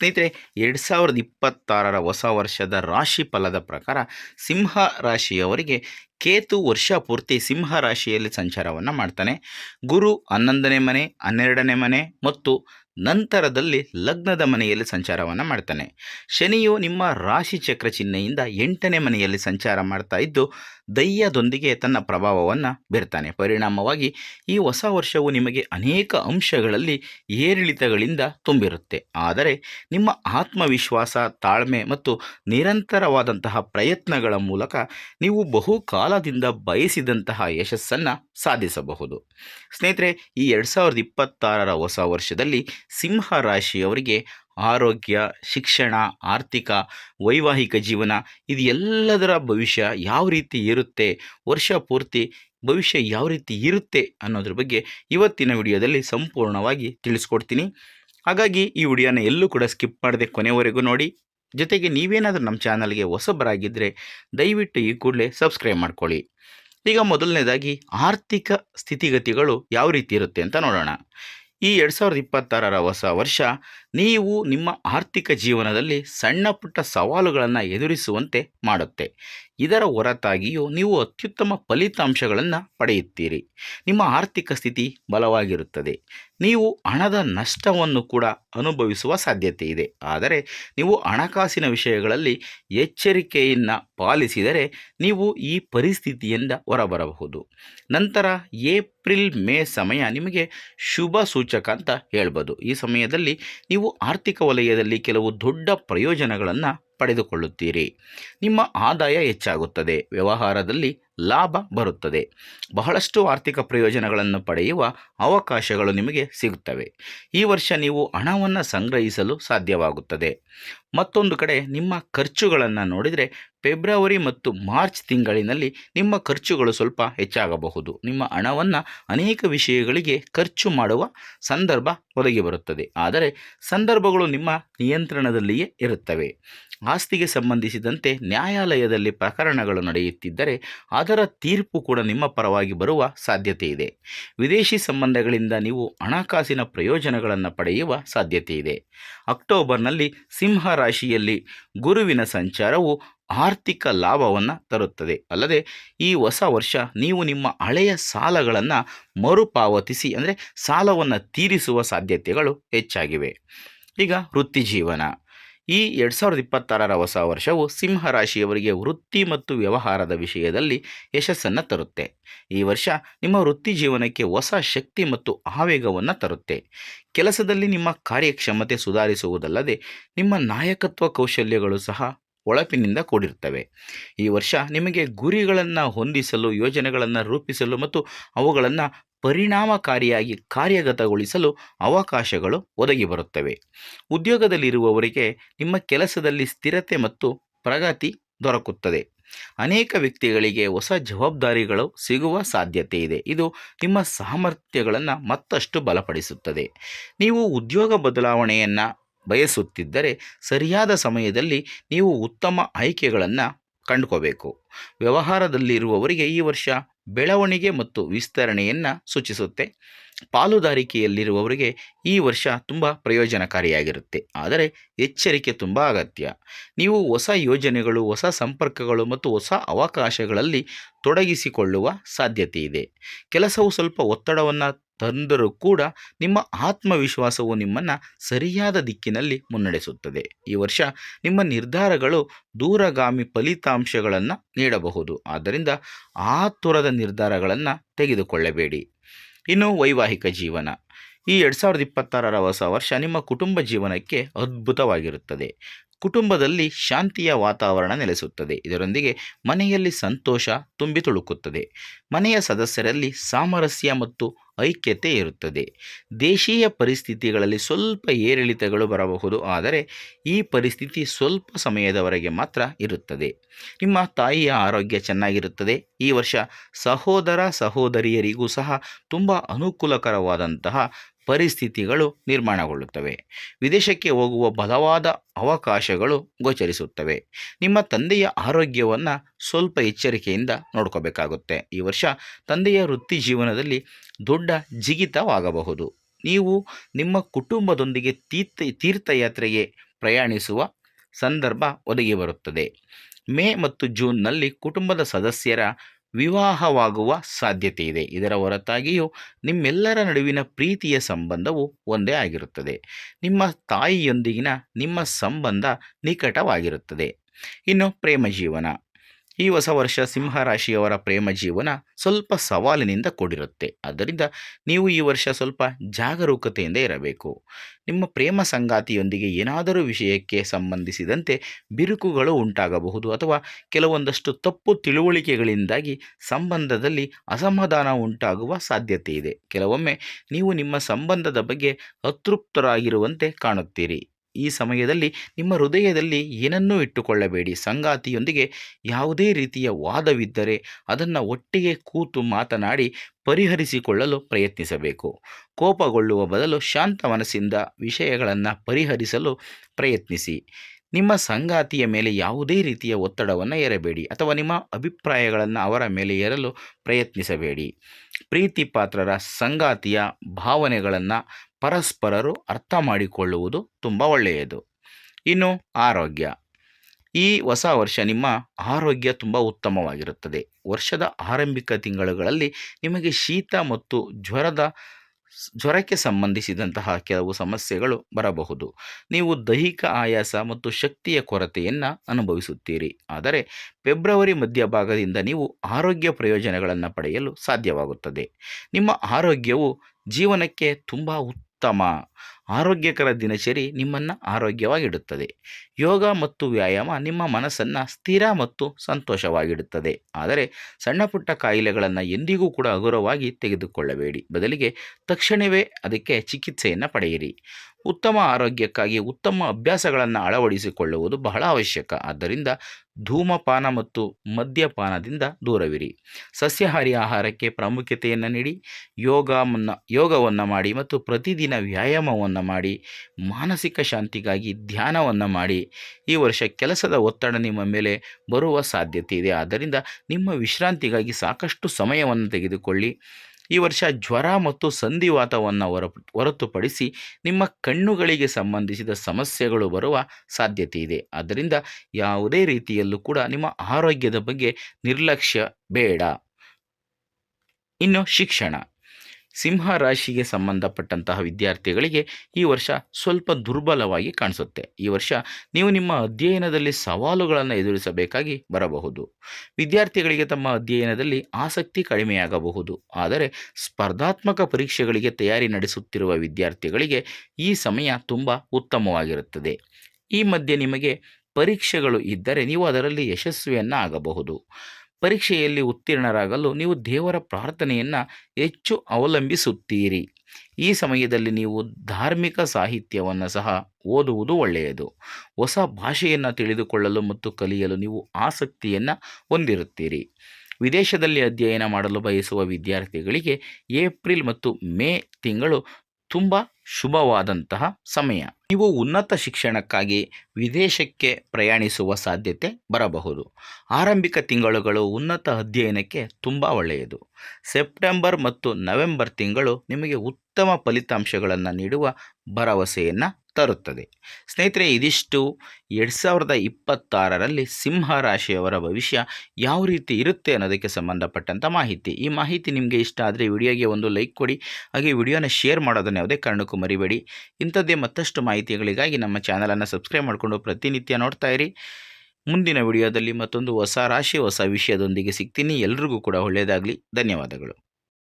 ಸ್ನೇಹಿತರೆ, ಎರಡು ಸಾವಿರದ ಇಪ್ಪತ್ತಾರರ ಹೊಸ ವರ್ಷದ ರಾಶಿ ಫಲದ ಪ್ರಕಾರ ಸಿಂಹ ರಾಶಿಯವರಿಗೆ ಕೇತು ವರ್ಷ ಪೂರ್ತಿ ಸಿಂಹ ರಾಶಿಯಲ್ಲಿ ಸಂಚಾರವನ್ನು ಮಾಡ್ತಾನೆ. ಗುರು ಹನ್ನೊಂದನೇ ಮನೆ, ಹನ್ನೆರಡನೇ ಮನೆ ಮತ್ತು ನಂತರದಲ್ಲಿ ಲಗ್ನದ ಮನೆಯಲ್ಲಿ ಸಂಚಾರವನ್ನು ಮಾಡ್ತಾನೆ. ಶನಿಯು ನಿಮ್ಮ ರಾಶಿ ಚಕ್ರ ಚಿಹ್ನೆಯಿಂದ ಎಂಟನೇ ಮನೆಯಲ್ಲಿ ಸಂಚಾರ ಮಾಡ್ತಾ ಇದ್ದು ದಯ್ಯದೊಂದಿಗೆ ತನ್ನ ಪ್ರಭಾವವನ್ನು ಬೀರ್ತಾನೆ. ಪರಿಣಾಮವಾಗಿ ಈ ಹೊಸ ವರ್ಷವು ನಿಮಗೆ ಅನೇಕ ಅಂಶಗಳಲ್ಲಿ ಏರಿಳಿತಗಳಿಂದ ತುಂಬಿರುತ್ತೆ. ಆದರೆ ನಿಮ್ಮ ಆತ್ಮವಿಶ್ವಾಸ, ತಾಳ್ಮೆ ಮತ್ತು ನಿರಂತರವಾದಂತಹ ಪ್ರಯತ್ನಗಳ ಮೂಲಕ ನೀವು ಬಹುಕಾಲದಿಂದ ಬಯಸಿದಂತಹ ಯಶಸ್ಸನ್ನು ಸಾಧಿಸಬಹುದು. ಸ್ನೇಹಿತರೆ, ಈ ಎರಡು ಸಾವಿರದ ಇಪ್ಪತ್ತಾರರ ಹೊಸ ವರ್ಷದಲ್ಲಿ ಸಿಂಹ ರಾಶಿಯವರಿಗೆ ಆರೋಗ್ಯ, ಶಿಕ್ಷಣ, ಆರ್ಥಿಕ, ವೈವಾಹಿಕ ಜೀವನ ಇದು ಎಲ್ಲದರ ಭವಿಷ್ಯ ಯಾವ ರೀತಿ ಇರುತ್ತೆ, ವರ್ಷ ಪೂರ್ತಿ ಭವಿಷ್ಯ ಯಾವ ರೀತಿ ಇರುತ್ತೆ ಅನ್ನೋದ್ರ ಬಗ್ಗೆ ಇವತ್ತಿನ ವಿಡಿಯೋದಲ್ಲಿ ಸಂಪೂರ್ಣವಾಗಿ ತಿಳಿಸ್ಕೊಡ್ತೀನಿ. ಹಾಗಾಗಿ ಈ ವಿಡಿಯೋನ ಎಲ್ಲೂ ಕೂಡ ಸ್ಕಿಪ್ ಮಾಡದೆ ಕೊನೆವರೆಗೂ ನೋಡಿ. ಜೊತೆಗೆ ನೀವೇನಾದರೂ ನಮ್ಮ ಚಾನಲ್ಗೆ ಹೊಸಬರಾಗಿದ್ದರೆ ದಯವಿಟ್ಟು ಈ ಕೂಡಲೇ ಸಬ್ಸ್ಕ್ರೈಬ್ ಮಾಡ್ಕೊಳ್ಳಿ. ಈಗ ಮೊದಲನೇದಾಗಿ ಆರ್ಥಿಕ ಸ್ಥಿತಿಗತಿಗಳು ಯಾವ ರೀತಿ ಇರುತ್ತೆ ಅಂತ ನೋಡೋಣ. ಈ ಎರಡು ಸಾವಿರದ ಇಪ್ಪತ್ತಾರರ ಹೊಸ ವರ್ಷ ನೀವು ನಿಮ್ಮ ಆರ್ಥಿಕ ಜೀವನದಲ್ಲಿ ಸಣ್ಣ ಪುಟ್ಟ ಸವಾಲುಗಳನ್ನು ಎದುರಿಸುವಂತೆ ಮಾಡುತ್ತೆ. ಇದರ ಹೊರತಾಗಿಯೂ ನೀವು ಅತ್ಯುತ್ತಮ ಫಲಿತಾಂಶಗಳನ್ನು ಪಡೆಯುತ್ತೀರಿ. ನಿಮ್ಮ ಆರ್ಥಿಕ ಸ್ಥಿತಿ ಬಲವಾಗಿರುತ್ತದೆ. ನೀವು ಹಣದ ನಷ್ಟವನ್ನು ಕೂಡ ಅನುಭವಿಸುವ ಸಾಧ್ಯತೆ ಇದೆ. ಆದರೆ ನೀವು ಹಣಕಾಸಿನ ವಿಷಯಗಳಲ್ಲಿ ಎಚ್ಚರಿಕೆಯನ್ನು ಪಾಲಿಸಿದರೆ ನೀವು ಈ ಪರಿಸ್ಥಿತಿಯಿಂದ ಹೊರಬರಬಹುದು. ನಂತರ ಏಪ್ರಿಲ್ ಮೇ ಸಮಯ ನಿಮಗೆ ಶುಭ ಸೂಚಕ ಅಂತ ಹೇಳ್ಬೋದು. ಈ ಸಮಯದಲ್ಲಿ ನೀವು ಆರ್ಥಿಕ ವಲಯದಲ್ಲಿ ಕೆಲವು ದೊಡ್ಡ ಪ್ರಯೋಜನಗಳನ್ನು ಪಡೆದುಕೊಳ್ಳುತ್ತೀರಿ. ನಿಮ್ಮ ಆದಾಯ ಹೆಚ್ಚಾಗುತ್ತದೆ. ವ್ಯವಹಾರದಲ್ಲಿ ಲಾಭ ಬರುತ್ತದೆ. ಬಹಳಷ್ಟು ಆರ್ಥಿಕ ಪ್ರಯೋಜನಗಳನ್ನು ಪಡೆಯುವ ಅವಕಾಶಗಳು ನಿಮಗೆ ಸಿಗುತ್ತವೆ. ಈ ವರ್ಷ ನೀವು ಹಣವನ್ನು ಸಂಗ್ರಹಿಸಲು ಸಾಧ್ಯವಾಗುತ್ತದೆ. ಮತ್ತೊಂದು ಕಡೆ ನಿಮ್ಮ ಖರ್ಚುಗಳನ್ನು ನೋಡಿದರೆ ಫೆಬ್ರವರಿ ಮತ್ತು ಮಾರ್ಚ್ ತಿಂಗಳಿನಲ್ಲಿ ನಿಮ್ಮ ಖರ್ಚುಗಳು ಸ್ವಲ್ಪ ಹೆಚ್ಚಾಗಬಹುದು. ನಿಮ್ಮ ಹಣವನ್ನು ಅನೇಕ ವಿಷಯಗಳಿಗೆ ಖರ್ಚು ಮಾಡುವ ಸಂದರ್ಭ ಒದಗಿ ಬರುತ್ತದೆ. ಆದರೆ ಸಂದರ್ಭಗಳು ನಿಮ್ಮ ನಿಯಂತ್ರಣದಲ್ಲಿಯೇ ಇರುತ್ತವೆ. ಆಸ್ತಿಗೆ ಸಂಬಂಧಿಸಿದಂತೆ ನ್ಯಾಯಾಲಯದಲ್ಲಿ ಪ್ರಕರಣಗಳು ನಡೆಯುತ್ತಿದ್ದರೆ ಅದರ ತೀರ್ಪು ಕೂಡ ನಿಮ್ಮ ಪರವಾಗಿ ಬರುವ ಸಾಧ್ಯತೆ ಇದೆ. ವಿದೇಶಿ ಸಂಬಂಧಗಳಿಂದ ನೀವು ಹಣಕಾಸಿನ ಪ್ರಯೋಜನಗಳನ್ನು ಪಡೆಯುವ ಸಾಧ್ಯತೆ ಇದೆ. ಅಕ್ಟೋಬರ್ನಲ್ಲಿ ಸಿಂಹ ರಾಶಿಯಲ್ಲಿ ಗುರುವಿನ ಸಂಚಾರವು ಆರ್ಥಿಕ ಲಾಭವನ್ನು ತರುತ್ತದೆ. ಅಲ್ಲದೆ ಈ ಹೊಸ ವರ್ಷ ನೀವು ನಿಮ್ಮ ಹಳೆಯ ಸಾಲಗಳನ್ನು ಮರುಪಾವತಿಸಿ ಅಂದರೆ ಸಾಲವನ್ನು ತೀರಿಸುವ ಸಾಧ್ಯತೆಗಳು ಹೆಚ್ಚಾಗಿವೆ. ಈಗ ವೃತ್ತಿ ಜೀವನ ಈ ಎರಡು ಸಾವಿರದ ಇಪ್ಪತ್ತಾರರ ಹೊಸ ವರ್ಷವು ಸಿಂಹ ರಾಶಿಯವರಿಗೆ ವೃತ್ತಿ ಮತ್ತು ವ್ಯವಹಾರದ ವಿಷಯದಲ್ಲಿ ಯಶಸ್ಸನ್ನು ತರುತ್ತೆ. ಈ ವರ್ಷ ನಿಮ್ಮ ವೃತ್ತಿ ಜೀವನಕ್ಕೆ ಹೊಸ ಶಕ್ತಿ ಮತ್ತು ಆವೇಗವನ್ನು ತರುತ್ತೆ. ಕೆಲಸದಲ್ಲಿ ನಿಮ್ಮ ಕಾರ್ಯಕ್ಷಮತೆ ಸುಧಾರಿಸುವುದಲ್ಲದೆ ನಿಮ್ಮ ನಾಯಕತ್ವ ಕೌಶಲ್ಯಗಳು ಸಹ ಒಳಪಿನಿಂದ ಕೂಡಿರ್ತವೆ. ಈ ವರ್ಷ ನಿಮಗೆ ಗುರಿಗಳನ್ನು ಹೊಂದಿಸಲು, ಯೋಜನೆಗಳನ್ನು ರೂಪಿಸಲು ಮತ್ತು ಅವುಗಳನ್ನು ಪರಿಣಾಮಕಾರಿಯಾಗಿ ಕಾರ್ಯಗತಗೊಳಿಸಲು ಅವಕಾಶಗಳು ಒದಗಿ ಬರುತ್ತವೆ. ಉದ್ಯೋಗದಲ್ಲಿರುವವರಿಗೆ ನಿಮ್ಮ ಕೆಲಸದಲ್ಲಿ ಸ್ಥಿರತೆ ಮತ್ತು ಪ್ರಗತಿ ದೊರಕುತ್ತದೆ. ಅನೇಕ ವ್ಯಕ್ತಿಗಳಿಗೆ ಹೊಸ ಜವಾಬ್ದಾರಿಗಳು ಸಿಗುವ ಸಾಧ್ಯತೆ ಇದೆ. ಇದು ನಿಮ್ಮ ಸಾಮರ್ಥ್ಯಗಳನ್ನು ಮತ್ತಷ್ಟು ಬಲಪಡಿಸುತ್ತದೆ. ನೀವು ಉದ್ಯೋಗ ಬದಲಾವಣೆಯನ್ನು ಬಯಸುತ್ತಿದ್ದರೆ ಸರಿಯಾದ ಸಮಯದಲ್ಲಿ ನೀವು ಉತ್ತಮ ಆಯ್ಕೆಗಳನ್ನು ಕಂಡುಕೋಬೇಕು. ವ್ಯವಹಾರದಲ್ಲಿರುವವರಿಗೆ ಈ ವರ್ಷ ಬೆಳವಣಿಗೆ ಮತ್ತು ವಿಸ್ತರಣೆಯನ್ನು ಸೂಚಿಸುತ್ತೆ. ಪಾಲುದಾರಿಕೆಯಲ್ಲಿರುವವರಿಗೆ ಈ ವರ್ಷ ತುಂಬ ಪ್ರಯೋಜನಕಾರಿಯಾಗಿರುತ್ತೆ. ಆದರೆ ಎಚ್ಚರಿಕೆ ತುಂಬ ಅಗತ್ಯ. ನೀವು ಹೊಸ ಯೋಜನೆಗಳು, ಹೊಸ ಸಂಪರ್ಕಗಳು ಮತ್ತು ಹೊಸ ಅವಕಾಶಗಳಲ್ಲಿ ತೊಡಗಿಸಿಕೊಳ್ಳುವ ಸಾಧ್ಯತೆ ಇದೆ. ಕೆಲಸವು ಸ್ವಲ್ಪ ಒತ್ತಡವನ್ನು ತಂದರೂ ಕೂಡ ನಿಮ್ಮ ಆತ್ಮವಿಶ್ವಾಸವು ನಿಮ್ಮನ್ನು ಸರಿಯಾದ ದಿಕ್ಕಿನಲ್ಲಿ ಮುನ್ನಡೆಸುತ್ತದೆ. ಈ ವರ್ಷ ನಿಮ್ಮ ನಿರ್ಧಾರಗಳು ದೂರಗಾಮಿ ಫಲಿತಾಂಶಗಳನ್ನು ನೀಡಬಹುದು. ಆದ್ದರಿಂದ ಆತುರದ ನಿರ್ಧಾರಗಳನ್ನು ತೆಗೆದುಕೊಳ್ಳಬೇಡಿ. ಇನ್ನು ವೈವಾಹಿಕ ಜೀವನ. ಈ ಎರಡು ಸಾವಿರದ ಇಪ್ಪತ್ತಾರರ ಹೊಸ ವರ್ಷ ನಿಮ್ಮ ಕುಟುಂಬ ಜೀವನಕ್ಕೆ ಅದ್ಭುತವಾಗಿರುತ್ತದೆ. ಕುಟುಂಬದಲ್ಲಿ ಶಾಂತಿಯ ವಾತಾವರಣ ನೆಲೆಸುತ್ತದೆ. ಇದರೊಂದಿಗೆ ಮನೆಯಲ್ಲಿ ಸಂತೋಷ ತುಂಬಿ ತುಳುಕುತ್ತದೆ. ಮನೆಯ ಸದಸ್ಯರಲ್ಲಿ ಸಾಮರಸ್ಯ ಮತ್ತು ಐಕ್ಯತೆ ಇರುತ್ತದೆ. ದೇಶೀಯ ಪರಿಸ್ಥಿತಿಗಳಲ್ಲಿ ಸ್ವಲ್ಪ ಏರಿಳಿತಗಳು ಬರಬಹುದು, ಆದರೆ ಈ ಪರಿಸ್ಥಿತಿ ಸ್ವಲ್ಪ ಸಮಯದವರೆಗೆ ಮಾತ್ರ ಇರುತ್ತದೆ. ನಿಮ್ಮ ತಾಯಿಯ ಆರೋಗ್ಯ ಚೆನ್ನಾಗಿರುತ್ತದೆ. ಈ ವರ್ಷ ಸಹೋದರ ಸಹೋದರಿಯರಿಗೂ ಸಹ ತುಂಬ ಅನುಕೂಲಕರವಾದಂತಹ ಪರಿಸ್ಥಿತಿಗಳು ನಿರ್ಮಾಣಗೊಳ್ಳುತ್ತವೆ. ವಿದೇಶಕ್ಕೆ ಹೋಗುವ ಬಲವಾದ ಅವಕಾಶಗಳು ಗೋಚರಿಸುತ್ತವೆ. ನಿಮ್ಮ ತಂದೆಯ ಆರೋಗ್ಯವನ್ನು ಸ್ವಲ್ಪ ಎಚ್ಚರಿಕೆಯಿಂದ ನೋಡ್ಕೋಬೇಕಾಗುತ್ತೆ. ಈ ವರ್ಷ ತಂದೆಯ ವೃತ್ತಿ ಜೀವನದಲ್ಲಿ ದೊಡ್ಡ ಜಿಗಿತವಾಗಬಹುದು. ನೀವು ನಿಮ್ಮ ಕುಟುಂಬದೊಂದಿಗೆ ತೀರ್ಥ, ತೀರ್ಥಯಾತ್ರೆಗೆ ಪ್ರಯಾಣಿಸುವ ಸಂದರ್ಭ ಒದಗಿ ಬರುತ್ತದೆ. ಮೇ ಮತ್ತು ಜೂನ್ನಲ್ಲಿ ಕುಟುಂಬದ ಸದಸ್ಯರ ವಿವಾಹವಾಗುವ ಸಾಧ್ಯತೆ ಇದೆ ಇದರ ಹೊರತಾಗಿಯೂ ನಿಮ್ಮೆಲ್ಲರ ನಡುವಿನ ಪ್ರೀತಿಯ ಸಂಬಂಧವು ಒಂದೇ ಆಗಿರುತ್ತದೆ. ನಿಮ್ಮ ತಾಯಿಯೊಂದಿಗಿನ ನಿಮ್ಮ ಸಂಬಂಧ ನಿಕಟವಾಗಿರುತ್ತದೆ. ಇನ್ನು ಪ್ರೇಮ ಜೀವನ. ಈ ಹೊಸ ವರ್ಷ ಸಿಂಹ ರಾಶಿಯವರ ಪ್ರೇಮ ಜೀವನ ಸ್ವಲ್ಪ ಸವಾಲಿನಿಂದ ಕೂಡಿರುತ್ತೆ. ಆದ್ದರಿಂದ ನೀವು ಈ ವರ್ಷ ಸ್ವಲ್ಪ ಜಾಗರೂಕತೆಯಿಂದ ಇರಬೇಕು. ನಿಮ್ಮ ಪ್ರೇಮ ಸಂಗಾತಿಯೊಂದಿಗೆ ಏನಾದರೂ ವಿಷಯಕ್ಕೆ ಸಂಬಂಧಿಸಿದಂತೆ ಬಿರುಕುಗಳು ಉಂಟಾಗಬಹುದು ಅಥವಾ ಕೆಲವೊಂದಷ್ಟು ತಪ್ಪು ತಿಳುವಳಿಕೆಗಳಿಂದಾಗಿ ಸಂಬಂಧದಲ್ಲಿ ಅಸಮಾಧಾನ ಉಂಟಾಗುವ ಸಾಧ್ಯತೆ ಇದೆ. ಕೆಲವೊಮ್ಮೆ ನೀವು ನಿಮ್ಮ ಸಂಬಂಧದ ಬಗ್ಗೆ ಅತೃಪ್ತರಾಗಿರುವಂತೆ ಕಾಣುತ್ತೀರಿ. ಈ ಸಮಯದಲ್ಲಿ ನಿಮ್ಮ ಹೃದಯದಲ್ಲಿ ಏನನ್ನೂ ಇಟ್ಟುಕೊಳ್ಳಬೇಡಿ. ಸಂಗಾತಿಯೊಂದಿಗೆ ಯಾವುದೇ ರೀತಿಯ ವಾದವಿದ್ದರೆ ಅದನ್ನು ಒಟ್ಟಿಗೆ ಕೂತು ಮಾತನಾಡಿ ಪರಿಹರಿಸಿಕೊಳ್ಳಲು ಪ್ರಯತ್ನಿಸಬೇಕು. ಕೋಪಗೊಳ್ಳುವ ಬದಲು ಶಾಂತ ಮನಸ್ಸಿಂದ ವಿಷಯಗಳನ್ನು ಪರಿಹರಿಸಲು ಪ್ರಯತ್ನಿಸಿ. ನಿಮ್ಮ ಸಂಗಾತಿಯ ಮೇಲೆ ಯಾವುದೇ ರೀತಿಯ ಒತ್ತಡವನ್ನು ಏರಬೇಡಿ ಅಥವಾ ನಿಮ್ಮ ಅಭಿಪ್ರಾಯಗಳನ್ನು ಅವರ ಮೇಲೆ ಏರಲು ಪ್ರಯತ್ನಿಸಬೇಡಿ. ಪ್ರೀತಿ ಪಾತ್ರರ ಸಂಗಾತಿಯ ಭಾವನೆಗಳನ್ನು ಪರಸ್ಪರರು ಅರ್ಥ ಮಾಡಿಕೊಳ್ಳುವುದು ತುಂಬ ಒಳ್ಳೆಯದು. ಇನ್ನು ಆರೋಗ್ಯ. ಈ ಹೊಸ ವರ್ಷ ನಿಮ್ಮ ಆರೋಗ್ಯ ತುಂಬ ಉತ್ತಮವಾಗಿರುತ್ತದೆ. ವರ್ಷದ ಆರಂಭಿಕ ತಿಂಗಳುಗಳಲ್ಲಿ ನಿಮಗೆ ಶೀತ ಮತ್ತು ಜ್ವರದ ಜ್ವರಕ್ಕೆ ಸಂಬಂಧಿಸಿದಂತಹ ಕೆಲವು ಸಮಸ್ಯೆಗಳು ಬರಬಹುದು. ನೀವು ದೈಹಿಕ ಆಯಾಸ ಮತ್ತು ಶಕ್ತಿಯ ಕೊರತೆಯನ್ನು ಅನುಭವಿಸುತ್ತೀರಿ. ಆದರೆ ಫೆಬ್ರವರಿ ಮಧ್ಯಭಾಗದಿಂದ ನೀವು ಆರೋಗ್ಯ ಪ್ರಯೋಜನಗಳನ್ನು ಪಡೆಯಲು ಸಾಧ್ಯವಾಗುತ್ತದೆ. ನಿಮ್ಮ ಆರೋಗ್ಯವು ಜೀವನಕ್ಕೆ ತುಂಬ ಉತ್ತಮ ಆರೋಗ್ಯಕರ ದಿನಚರಿ ನಿಮ್ಮನ್ನು ಆರೋಗ್ಯವಾಗಿಡುತ್ತದೆ. ಯೋಗ ಮತ್ತು ವ್ಯಾಯಾಮ ನಿಮ್ಮ ಮನಸ್ಸನ್ನು ಸ್ಥಿರ ಮತ್ತು ಸಂತೋಷವಾಗಿಡುತ್ತದೆ. ಆದರೆ ಸಣ್ಣ ಪುಟ್ಟ ಕಾಯಿಲೆಗಳನ್ನು ಎಂದಿಗೂ ಕೂಡ ಹಗುರವಾಗಿ ತೆಗೆದುಕೊಳ್ಳಬೇಡಿ. ಬದಲಿಗೆ ತಕ್ಷಣವೇ ಅದಕ್ಕೆ ಚಿಕಿತ್ಸೆಯನ್ನು ಪಡೆಯಿರಿ. ಉತ್ತಮ ಆರೋಗ್ಯಕ್ಕಾಗಿ ಉತ್ತಮ ಅಭ್ಯಾಸಗಳನ್ನು ಅಳವಡಿಸಿಕೊಳ್ಳುವುದು ಬಹಳ ಅವಶ್ಯಕ. ಆದ್ದರಿಂದ ಧೂಮಪಾನ ಮತ್ತು ಮದ್ಯಪಾನದಿಂದ ದೂರವಿರಿ. ಸಸ್ಯಾಹಾರಿ ಆಹಾರಕ್ಕೆ ಪ್ರಾಮುಖ್ಯತೆಯನ್ನು ನೀಡಿ. ಯೋಗವನ್ನು ಯೋಗವನ್ನು ಮಾಡಿ ಮತ್ತು ಪ್ರತಿದಿನ ವ್ಯಾಯಾಮವನ್ನು ಮಾಡಿ, ಮಾನಸಿಕ ಶಾಂತಿಗಾಗಿ ಧ್ಯಾನವನ್ನು ಮಾಡಿ, ಈ ವರ್ಷ ಕೆಲಸದ ಒತ್ತಡ ನಿಮ್ಮ ಮೇಲೆ ಬರುವ ಸಾಧ್ಯತೆ ಇದೆ. ಆದ್ದರಿಂದ ನಿಮ್ಮ ವಿಶ್ರಾಂತಿಗಾಗಿ ಸಾಕಷ್ಟು ಸಮಯವನ್ನು ತೆಗೆದುಕೊಳ್ಳಿ. ಈ ವರ್ಷ ಜ್ವರ ಮತ್ತು ಸಂಧಿವಾತವನ್ನು ಹೊರ, ಹೊರತುಪಡಿಸಿ ನಿಮ್ಮ ಕಣ್ಣುಗಳಿಗೆ ಸಂಬಂಧಿಸಿದ ಸಮಸ್ಯೆಗಳು ಬರುವ ಸಾಧ್ಯತೆ ಇದೆ. ಆದ್ದರಿಂದ ಯಾವುದೇ ರೀತಿಯಲ್ಲೂ ಕೂಡ ನಿಮ್ಮ ಆರೋಗ್ಯದ ಬಗ್ಗೆ ನಿರ್ಲಕ್ಷ್ಯ ಬೇಡ. ಇನ್ನು ಶಿಕ್ಷಣ. ಸಿಂಹ ರಾಶಿಗೆ ಸಂಬಂಧಪಟ್ಟಂತಹ ವಿದ್ಯಾರ್ಥಿಗಳಿಗೆ ಈ ವರ್ಷ ಸ್ವಲ್ಪ ದುರ್ಬಲವಾಗಿ ಕಾಣಿಸುತ್ತೆ. ಈ ವರ್ಷ ನೀವು ನಿಮ್ಮ ಅಧ್ಯಯನದಲ್ಲಿ ಸವಾಲುಗಳನ್ನು ಎದುರಿಸಬೇಕಾಗಿ ಬರಬಹುದು. ವಿದ್ಯಾರ್ಥಿಗಳಿಗೆ ತಮ್ಮ ಅಧ್ಯಯನದಲ್ಲಿ ಆಸಕ್ತಿ ಕಡಿಮೆಯಾಗಬಹುದು. ಆದರೆ ಸ್ಪರ್ಧಾತ್ಮಕ ಪರೀಕ್ಷೆಗಳಿಗೆ ತಯಾರಿ ನಡೆಸುತ್ತಿರುವ ವಿದ್ಯಾರ್ಥಿಗಳಿಗೆ ಈ ಸಮಯ ತುಂಬ ಉತ್ತಮವಾಗಿರುತ್ತದೆ. ಈ ಮಧ್ಯೆ ನಿಮಗೆ ಪರೀಕ್ಷೆಗಳು ಇದ್ದರೆ ನೀವು ಅದರಲ್ಲಿ ಯಶಸ್ವಿಯನ್ನು ಆಗಬಹುದು. ಪರೀಕ್ಷೆಯಲ್ಲಿ ಉತ್ತೀರ್ಣರಾಗಲು ನೀವು ದೇವರ ಪ್ರಾರ್ಥನೆಯನ್ನು ಹೆಚ್ಚು ಅವಲಂಬಿಸುತ್ತೀರಿ. ಈ ಸಮಯದಲ್ಲಿ ನೀವು ಧಾರ್ಮಿಕ ಸಾಹಿತ್ಯವನ್ನು ಸಹ ಓದುವುದು ಒಳ್ಳೆಯದು. ಹೊಸ ಭಾಷೆಯನ್ನು ತಿಳಿದುಕೊಳ್ಳಲು ಮತ್ತು ಕಲಿಯಲು ನೀವು ಆಸಕ್ತಿಯನ್ನು ಹೊಂದಿರುತ್ತೀರಿ. ವಿದೇಶದಲ್ಲಿ ಅಧ್ಯಯನ ಮಾಡಲು ಬಯಸುವ ವಿದ್ಯಾರ್ಥಿಗಳಿಗೆ ಏಪ್ರಿಲ್ ಮತ್ತು ಮೇ ತಿಂಗಳು ತುಂಬ ಶುಭವಾದಂತಹ ಸಮಯ. ನೀವು ಉನ್ನತ ಶಿಕ್ಷಣಕ್ಕಾಗಿ ವಿದೇಶಕ್ಕೆ ಪ್ರಯಾಣಿಸುವ ಸಾಧ್ಯತೆ ಬರಬಹುದು. ಆರಂಭಿಕ ತಿಂಗಳುಗಳು ಉನ್ನತ ಅಧ್ಯಯನಕ್ಕೆ ತುಂಬ ಒಳ್ಳೆಯದು. ಸೆಪ್ಟೆಂಬರ್ ಮತ್ತು ನವೆಂಬರ್ ತಿಂಗಳು ನಿಮಗೆ ಉತ್ತಮ ಫಲಿತಾಂಶಗಳನ್ನು ನೀಡುವ ಭರವಸೆಯನ್ನು ತರುತ್ತದೆ. ಸ್ನೇಹಿತರೆ, ಇದಿಷ್ಟು ಎರಡು ಸಾವಿರದ ಇಪ್ಪತ್ತಾರರಲ್ಲಿ ಸಿಂಹ ರಾಶಿಯವರ ಭವಿಷ್ಯ ಯಾವ ರೀತಿ ಇರುತ್ತೆ ಅನ್ನೋದಕ್ಕೆ ಸಂಬಂಧಪಟ್ಟಂಥ ಮಾಹಿತಿ. ಈ ಮಾಹಿತಿ ನಿಮಗೆ ಇಷ್ಟ ಆದರೆ ವಿಡಿಯೋಗೆ ಒಂದು ಲೈಕ್ ಕೊಡಿ, ಹಾಗೆ ವಿಡಿಯೋನ ಶೇರ್ ಮಾಡೋದನ್ನು ಯಾವುದೇ ಕಾರಣಕ್ಕೂ ಮರಿಬೇಡಿ. ಇಂಥದ್ದೇ ಮತ್ತಷ್ಟು ಮಾಹಿತಿಗಳಿಗಾಗಿ ನಮ್ಮ ಚಾನಲನ್ನು ಸಬ್ಸ್ಕ್ರೈಬ್ ಮಾಡಿಕೊಂಡು ಪ್ರತಿನಿತ್ಯ ನೋಡ್ತಾ ಇರಿ. ಮುಂದಿನ ವಿಡಿಯೋದಲ್ಲಿ ಮತ್ತೊಂದು ಹೊಸ ರಾಶಿ, ಹೊಸ ವಿಷಯದೊಂದಿಗೆ ಸಿಗ್ತೀನಿ. ಎಲ್ರಿಗೂ ಕೂಡ ಒಳ್ಳೆಯದಾಗಲಿ. ಧನ್ಯವಾದಗಳು.